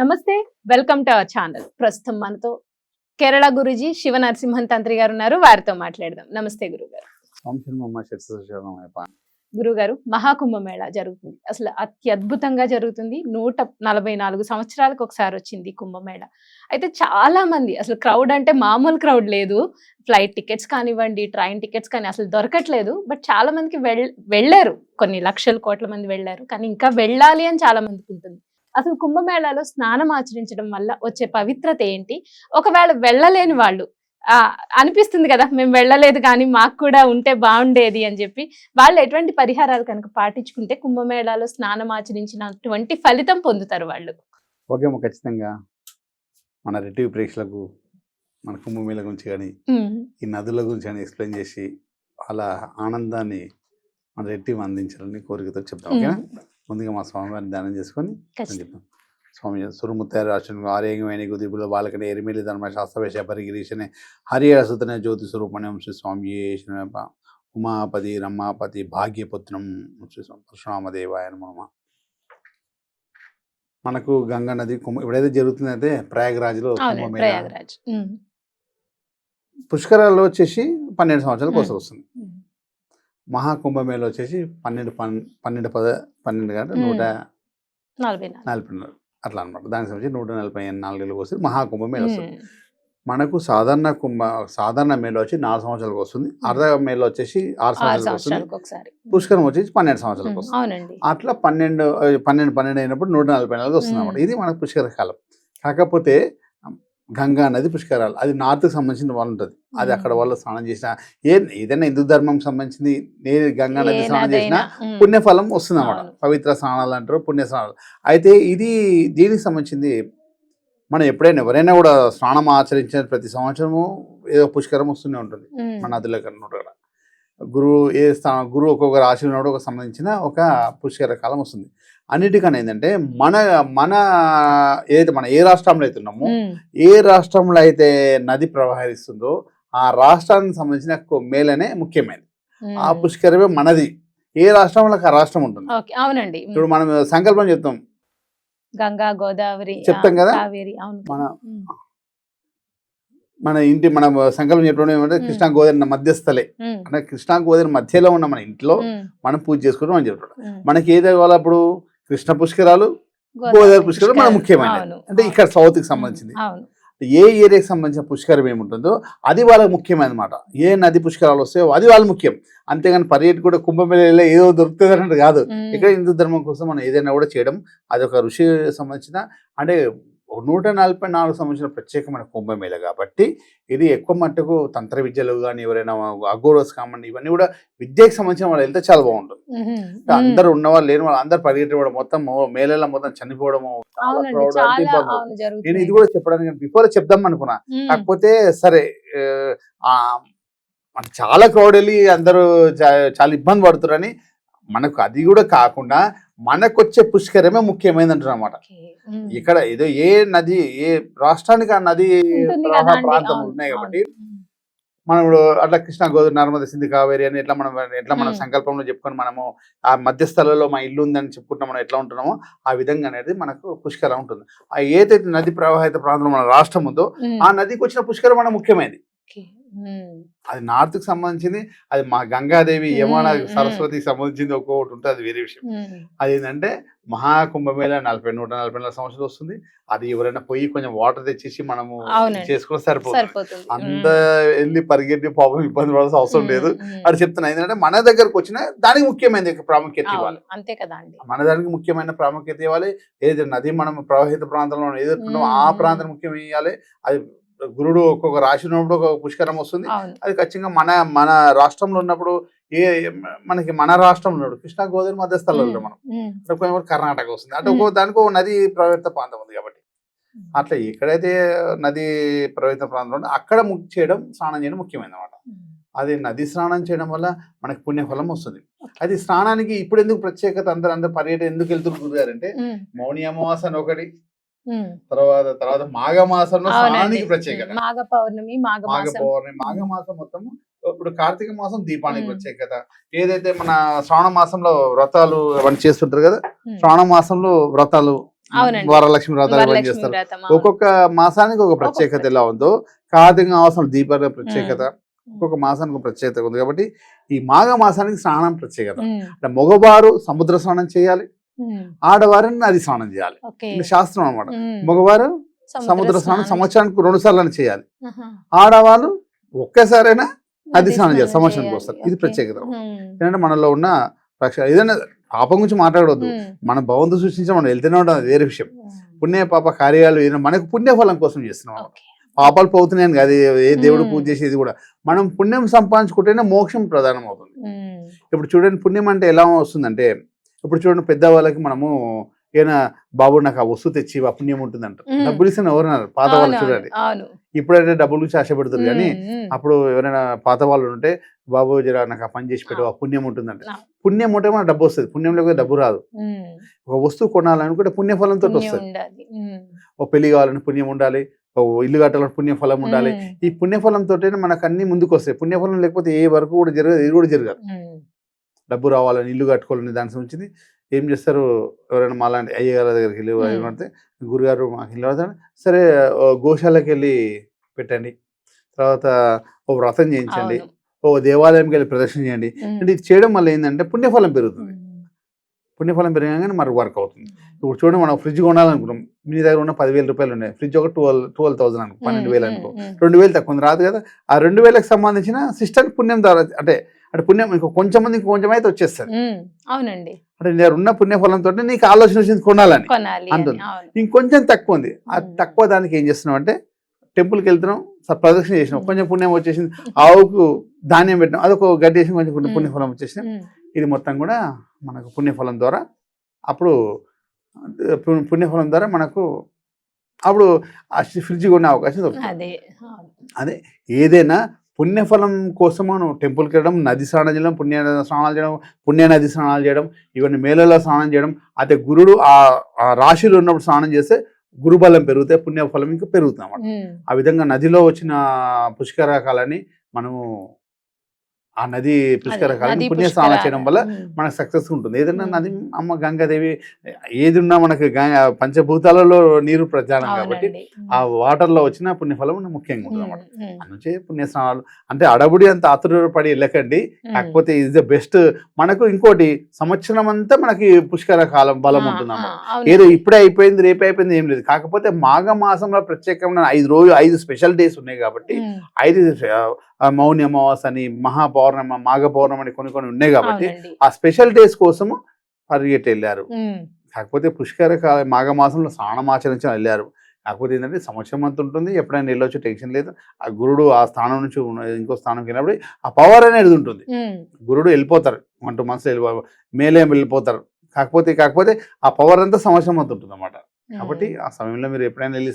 నమస్తే welcome to our channel. ప్రస్తుతం మనతో కేరళ గురుజీ శివ నరసింహన్ తంత్రి గారు ఉన్నారు. వారితో మాట్లాడదాం. నమస్తే గురుగారు. గురుగారు మహాకుంభమేళ జరుగుతుంది. అసలు అత్యద్భుతంగా జరుగుతుంది. నూట నలభై నాలుగు సంవత్సరాలకు ఒకసారి వచ్చింది కుంభమేళ అయితే చాలా మంది అసలు క్రౌడ్ అంటే మామూలు క్రౌడ్ లేదు. ఫ్లైట్ టికెట్స్ కానివ్వండి ట్రైన్ టికెట్స్ కానీ అసలు దొరకట్లేదు. బట్ చాలా మందికి వెళ్ వెళ్ళారు. కొన్ని లక్షల కోట్ల మంది వెళ్ళారు. కానీ ఇంకా వెళ్ళాలి అని చాలా మందికి ఉంటుంది. అసలు కుంభమేళాలో స్నానం ఆచరించడం వల్ల వచ్చే పవిత్రత ఏంటి? ఒకవేళ వెళ్ళలేని వాళ్ళు ఆ, అనిపిస్తుంది కదా మేము వెళ్ళలేదు కానీ మాకు కూడా ఉంటే బాగుండేది అని చెప్పి వాళ్ళు ఎటువంటి పరిహారాలు కనుక పాటించుకుంటే కుంభమేళాలో స్నానం ఆచరించినటువంటి ఫలితం పొందుతారు వాళ్ళు? ఓకే ఖచ్చితంగా. మన రెట్టివ్ ప్రేక్షకులకు మన కుంభమేళ గురించి కానీ ఈ నదుల గురించి కానీ ఎక్స్ప్లెయిన్ చేసి అలా ఆనందాన్ని మన రెట్టివ్ అందించాలని కోరికతో చెప్తాం. ఓకేనా? ముందుగా మా స్వామివారిని ధ్యానం చేసుకొని. చెప్తాం. స్వామి సురుముత్తారు రాష్ట్రం ఆరోగ్యమైన గుదిబుల బాలకనే ఎరిమిలి ధర్మ శాస్త్రవేశ పరిగిరీషనే హరిహరసుతనే జ్యోతి స్వరూపణం శ్రీ స్వామి. ఉమాపతి రమాపతి భాగ్యపుత్రం శ్రీ పరశురామదేవాయ నమ. మనకు గంగా నది కుంభ ఇప్పుడైతే జరుగుతుందంటే ప్రయాగరాజ్లో పుష్కరాల్లో వచ్చేసి పన్నెండు సంవత్సరాలకు వస్తుంది మహాకుంభమేళ వచ్చేసి పన్నెండు పన్ పన్నెండు పద పన్నెండు గంట. నూట నలభై నాలుగు. నలభై నాలుగు. అట్లా అనమాట దానికి సంబంధించి నూట నలభై నాలుగేళ్ళకి వస్తుంది మహాకుంభమేళ వస్తుంది మనకు సాధారణ కుంభ సాధారణ మేళ వచ్చి నాలుగు సంవత్సరాలకు వస్తుంది. అర్ధ మేళ వచ్చేసి ఆరు సంవత్సరాలకు వస్తుంది. పుష్కరం వచ్చేసి పన్నెండు సంవత్సరాలకు వస్తుంది. అట్లా పన్నెండు పన్నెండు పన్నెండు అయినప్పుడు నూట నలభై నాలుగు వస్తుంది అనమాట. ఇది మనకు పుష్కర కాలం. కాకపోతే గంగా నది పుష్కరాలు. అది నార్త్కి సంబంధించిన వాళ్ళు ఉంటుంది అది అక్కడ. వాళ్ళు స్నానం చేసిన ఏ ఏదైనా హిందూ ధర్మం సంబంధించింది నేను గంగా నది స్నానం చేసిన పుణ్యఫలం వస్తుంది అన్నమాట. పవిత్ర స్నానాలు అంటారు పుణ్య స్నానాలు. అయితే ఇది దీనికి సంబంధించింది మనం ఎప్పుడైనా ఎవరైనా కూడా స్నానం ఆచరించిన ప్రతి సంవత్సరము ఏదో పుష్కరం వస్తూనే ఉంటుంది. మన నదుల కన్నా గురువు ఏ స్థానం గురువు ఒక్కొక్క రాశి ఉన్నప్పుడు ఒక సంబంధించిన ఒక పుష్కర కాలం వస్తుంది. అన్నిటికన్నా ఏంటంటే మన మన ఏదైతే మన ఏ రాష్ట్రంలో అయితే ఉన్నామో ఏ రాష్ట్రంలో అయితే నది ప్రవహిస్తుందో ఆ రాష్ట్రానికి సంబంధించిన మేలనే ముఖ్యమైనది. ఆ పుష్కరమే మనది. ఏ రాష్ట్రంలో ఆ రాష్ట్రం ఉంటుంది? అవునండి. ఇప్పుడు మనం సంకల్పం చెప్తాం. గంగా గోదావరి చెప్తాం కదా? మన మన ఇంటి మన సంకల్పం చెప్పడం ఏమంటే. కృష్ణా గోదావరి మధ్యస్థలే. అంటే కృష్ణా గోదావరి మధ్యలో ఉన్న మన ఇంట్లో మనం పూజ చేసుకుంటాం అని చెప్తాడు మనకి ఏది కావాలి అప్పుడు కృష్ణ పుష్కరాలు గోదావరి గోదావరి పుష్కరం మన పుష్కరాలు. ముఖ్యమైనది అవును, అంటే. ఇక్కడ సౌత్కి ఉమ్, సంబంధించింది ఏ ఏరియాకి సంబంధించిన పుష్కరం ఏముంటుందో అది వాళ్ళకి ముఖ్యమైన అనమాట ఏ నది పుష్కరాలు వస్తాయో అది వాళ్ళు ముఖ్యం. అంతేగాని పర్యటన కూడా కుంభమేళ ఏదో దొరుకుతుంది అన్నట్టు కాదు ఇక్కడ హిందూ ధర్మం కోసం మనం ఏదైనా కూడా చేయడం అది ఒక ఋషి సంబంధించిన అంటే నూట నలభై నాలుగు సంబంధించిన ప్రత్యేకమైన కుంభమేళ కాబట్టి ఇది ఎక్కువ మట్టుకు తంత్ర విద్యలు కానీ ఎవరైనా అగోరస్ కామండి ఇవన్నీ కూడా విద్యకు సంబంధించిన వాళ్ళు వెళ్తే చాలా బాగుంటుంది. అందరు ఉన్న వాళ్ళు లేని వాళ్ళు అందరు పరిగెట్టడం మొత్తం మేళలో మొత్తం చనిపోవడము నేను ఇది కూడా చెప్పడానికి బిఫోర్ చెప్దాం అనుకున్నా. కాకపోతే సరే ఆ, మన చాలా క్రౌడ్ వెళ్ళి అందరూ చాలా ఇబ్బంది పడుతున్నారని మనకు అది కూడా కాకుండా మనకు వచ్చే పుష్కరమే ముఖ్యమైనది ఉమ్. ఇక్కడ ఏదో ఏ నది ఏ రాష్ట్రానికి ఆ నది ప్రాంతం ఉన్నాయి. కాబట్టి మనం ఇప్పుడు అట్లా కృష్ణా గోదావరి నర్మద సింధు కావేరి అని ఎట్లా మనం ఎట్లా మనం. సంకల్పంలో చెప్పుకొని మనము ఆ మధ్య స్థలంలో మా ఇల్లు ఉందని చెప్పుకుంటాం మనం ఎట్లా ఉంటున్నామో ఆ విధంగా అనేది మనకు పుష్కరం ఉంటుంది. ఆ ఏదైతే నది ప్రవాహిత ప్రాంతంలో మన రాష్ట్రం ఉందో ఆ నదికి వచ్చిన పుష్కరం మన ముఖ్యమైనది అది నార్త్కి సంబంధించింది అది మా గంగాదేవి యమున. సరస్వతికి సంబంధించింది ఒక్కొక్కటి ఉంటుంది అది వేరే విషయం. అది ఏంటంటే మహాకుంభమేళ నలభై నూట నలభై నాలుగు సంవత్సరాలు వస్తుంది. అది ఎవరైనా పోయి కొంచెం వాటర్ తెచ్చేసి మనము. చేసుకుని సరిపోతుంది. అంత వెళ్ళి పరిగెట్టి పాపం ఇబ్బంది పడాల్సిన అవసరం లేదు. అది చెప్తున్నా ఏంటంటే మన దగ్గరకు వచ్చిన దానికి ముఖ్యమైన ప్రాముఖ్యత ఇవ్వాలి. అంతే కదా అండి. మన దానికి ముఖ్యమైన ప్రాముఖ్యత ఇవ్వాలి. ఏదైతే నది మనం ప్రవహిత ప్రాంతంలో ఎదుర్కొన్నామో ఆ. ప్రాంతం ముఖ్యం ఇవ్వాలి. అది గురుడు ఒక్కొక్క రాశి ఉన్నప్పుడు ఒక పుష్కరం వస్తుంది. అది ఖచ్చితంగా మన మన రాష్ట్రంలో ఉన్నప్పుడు ఏ మనకి మన రాష్ట్రంలో ఉన్నాడు కృష్ణా గోదావరి మధ్య స్థలంలో మనం. కొంచెం కర్ణాటక వస్తుంది. అంటే ఒక్కో దానికి ఒక నది ప్రవహిత ప్రాంతం ఉంది కాబట్టి. అట్లా ఎక్కడైతే నది ప్రవహిత ప్రాంతం ఉందో అక్కడ చేయడం స్నానం చేయడం ముఖ్యమైనది అనమాట అది నది స్నానం చేయడం వల్ల మనకి పుణ్యఫలం వస్తుంది. అది స్నానానికి ఇప్పుడు ఎందుకు ప్రత్యేకత అందరు అందరు పర్యటన ఎందుకు వెళ్తున్నారు గురుగారంటే మౌని అమావాస అని ఒకటి. తర్వాత తర్వాత మాఘమాసంలో అవునండి. స్నానానికి ప్రత్యేకత. మాఘ పౌర్ణమి మాఘ మాఘ మాసం పౌర్ణమి మాఘమాసం మొత్తం ఇప్పుడు కార్తీక మాసం దీపానికి. ప్రత్యేకత. ఏదైతే మన శ్రావణ మాసంలో వ్రతాలు అవన్నీ చేస్తుంటారు కదా శ్రావణ మాసంలో వ్రతాలు. వరలక్ష్మి వ్రతాలు అవును. ఒక్కొక్క మాసానికి ఒక ప్రత్యేకత ఎలా ఉందో కార్తీక మాసం దీపాల ప్రత్యేకత ఒక్కొక్క మాసానికి ఒక ప్రత్యేకత ఉంది. కాబట్టి ఈ మాఘ మాసానికి స్నానం ప్రత్యేకత. అంటే మగవారు సముద్ర స్నానం చేయాలి ఆడవారిని నది స్నానం చేయాలి. శాస్త్రం అన్నమాట. ఉమ్, మగవారు సముద్ర స్నానం. సంవత్సరానికి రెండు సార్లు చేయాలి. ఆడవాళ్ళు ఒక్కసారైనా నది స్నానం చేయాలి సంవత్సరానికి. వస్తారు ఇది. ప్రత్యేకత ఎందుకంటే మనలో ఉన్న రక్ష ఏదైనా పాపం గురించి మాట్లాడవద్దు. మన భగవంతు సృష్టించడం మనం వెళ్తూనే ఉంటాం అది వేరే విషయం. పుణ్య పాప కార్యాలు ఏదైనా మనకు పుణ్యఫలం కోసం చేస్తున్నాం. పాపాలు పోతున్నాయని కాదు ఏ దేవుడు. పూజ చేసేది కూడా. మనం పుణ్యం సంపాదించుకుంటేనే మోక్షం ప్రధానం అవుతుంది ఇప్పుడు చూడండి పుణ్యం అంటే ఎలా వస్తుందంటే ఇప్పుడు చూడండి పెద్దవాళ్ళకి మనము ఏమైనా బాబు నాకు ఆ వస్తువు తెచ్చి ఆ పుణ్యం ఉంటుందంట. డబ్బులు ఇస్తే ఎవరన్నారు పాత వాళ్ళు చూడండి. ఇప్పుడైతే డబ్బుల గురించి ఆశ పెడతారు కానీ అప్పుడు ఎవరైనా పాత వాళ్ళు ఉంటే బాబు జర నాకు ఆ పని చేసి పెట్టు ఆ. పుణ్యం ఉంటుందంట. ఆ. పుణ్యం ఉంటే మన డబ్బు వస్తుంది. పుణ్యం లేకపోతే డబ్బు రాదు. ఒక వస్తువు కొనాలనుకుంటే పుణ్యఫలంతో పుణ్యం వస్తుంది. ఒక పెళ్ళి కావాలని పుణ్యం ఉండాలి ఇల్లు కట్టాలని పుణ్యఫలం ఉండాలి. ఈ పుణ్యఫలంతో మనకు అన్ని ముందుకు వస్తాయి పుణ్యఫలం లేకపోతే ఏ వరకు కూడా జరగదు ఇది కూడా జరగదు. డబ్బు రావాలని ఇల్లు కట్టుకోవాలని దాని సంబంధించింది. ఏం చేస్తారు? ఎవరైనా మాలాంటి అయ్యగారి దగ్గరికి వెళ్ళి. ఏమంటే గురుగారు మాకు ఇల్లు అవుతాడు సరే గోశాలకు వెళ్ళి పెట్టండి. తర్వాత ఓ వ్రతం చేయించండి. ఓ దేవాలయంకి వెళ్ళి ప్రదర్శన చేయండి. అంటే ఇది చేయడం వల్ల ఏంటంటే పుణ్యఫలం పెరుగుతుంది. పుణ్యఫలం పెరగగానే మనకు వర్క్ అవుతుంది. ఇప్పుడు చూడండి మనం ఫ్రిడ్జ్ కొనాలనుకున్నాం. మీ దగ్గర ఉన్న పదివేల రూపాయలు ఉన్నాయి. ఫ్రిడ్జ్ ఒక ట్వెల్వ్ ట్వెల్వ్ థౌసండ్ అనుకో పన్నెండు వేలు అనుకో. రెండు వేలు తక్కువ ఉంది, రాదు కదా? ఆ రెండు వేలకు సంబంధించిన సిస్టమ్ పుణ్యం ద్వారా అంటే అంటే పుణ్యం ఇంకో కొంచెం మంది కొంచెం అయితే వచ్చేస్తుంది. ఉమ్, అవునండి. అంటే నేను ఉన్న పుణ్యఫలంతో నీకు ఆలోచన వచ్చింది కొనాలని. అంటుంది. ఇంకొంచెం తక్కువ ఉంది. ఆ. తక్కువ దానికి ఏం చేస్తున్నాం అంటే టెంపుల్కి వెళ్తున్నాం ప్రదక్షిణ చేసినాం. కొంచెం పుణ్యం వచ్చేసింది. ఆవుకు ధాన్యం పెట్టినాం. అదొక గడ్డి వేసి కొంచెం. పుణ్యఫలం వచ్చేసింది. ఉమ్, ఇది మొత్తం కూడా మనకు పుణ్యఫలం ద్వారా అప్పుడు పుణ్యఫలం ద్వారా మనకు అప్పుడు ఫ్రిడ్జ్ కొనే అవకాశం దొరుకుతుంది. అదే ఏదైనా పుణ్యఫలం కోసం మనం టెంపుల్కి వెళ్ళడం నది స్నానం చేయడం పుణ్య స్నానాలు చేయడం పుణ్య నది స్నానాలు చేయడం ఇవన్నీ మేళలో స్నానం చేయడం అయితే గురుడు ఆ ఆ రాశిలో ఉన్నప్పుడు స్నానం చేస్తే గురుబలం పెరిగితే పుణ్యఫలం ఇంకా పెరుగుతుంది అన్నమాట. ఆ విధంగా నదిలో వచ్చిన పుష్కరకాలని మనము ఆ నది పుష్కరకాలని నదీ పుణ్య స్నానం పుష్కరాలు. చేయడం వల్ల మనకు సక్సెస్ ఉంటుంది. ఏదైనా. నది అమ్మ గంగాదేవి ఏది ఉన్నా మనకి పంచభూతాలలో నీరు ప్రధానం కాబట్టి. ఆ వాటర్లో వచ్చిన పుణ్యఫలం ముఖ్యంగా ఉంటుంది ఉమ్, అందుచే పుణ్య స్నానాలు అంటే అడబుడి అంత ఆతురపడి వెళ్ళకండి. కాకపోతే ఇది ద బెస్ట్ మనకు ఇంకోటి సంవత్సరం అంతా మనకి పుష్కర కాలం బలం ఉంటుంది. ఏదో ఇప్పుడే అయిపోయింది రేపే అయిపోయింది ఏం లేదు. కాకపోతే మాఘ మాసంలో ప్రత్యేకమైన ఐదు రోజులు ఐదు స్పెషల్ డేస్ ఉన్నాయి కాబట్టి ఐదు మౌని అమావాస అని మహా పౌర్ణమ మాఘ పౌర్ణమి అని కొన్ని కొన్ని ఉన్నాయి కాబట్టి. ఆ స్పెషల్ డేస్ కోసము పరిగెట్టి వెళ్ళారు కాకపోతే పుష్కర కాల మాఘ మాసంలో స్నానమాచరించి వెళ్ళారు. కాకపోతే ఏంటంటే సంవత్సరం అంత ఉంటుంది ఎప్పుడైనా వెళ్ళొచ్చు టెన్షన్ లేదు. ఆ గురుడు ఆ స్థానం నుంచి ఇంకో స్థానంకి వెళ్ళినప్పుడు ఆ పవర్ అనేది ఉంటుంది. గురుడు వెళ్ళిపోతారు వన్ టూ మంత్స్ వెళ్ళిపో మేలే వెళ్ళిపోతారు. కాకపోతే కాకపోతే ఆ పవర్ అంతా సంవత్సరం అంత ఉంటుంది అన్నమాట. కాబట్టి ఆ సమయంలో మీరు ఎప్పుడైనా వెళ్ళి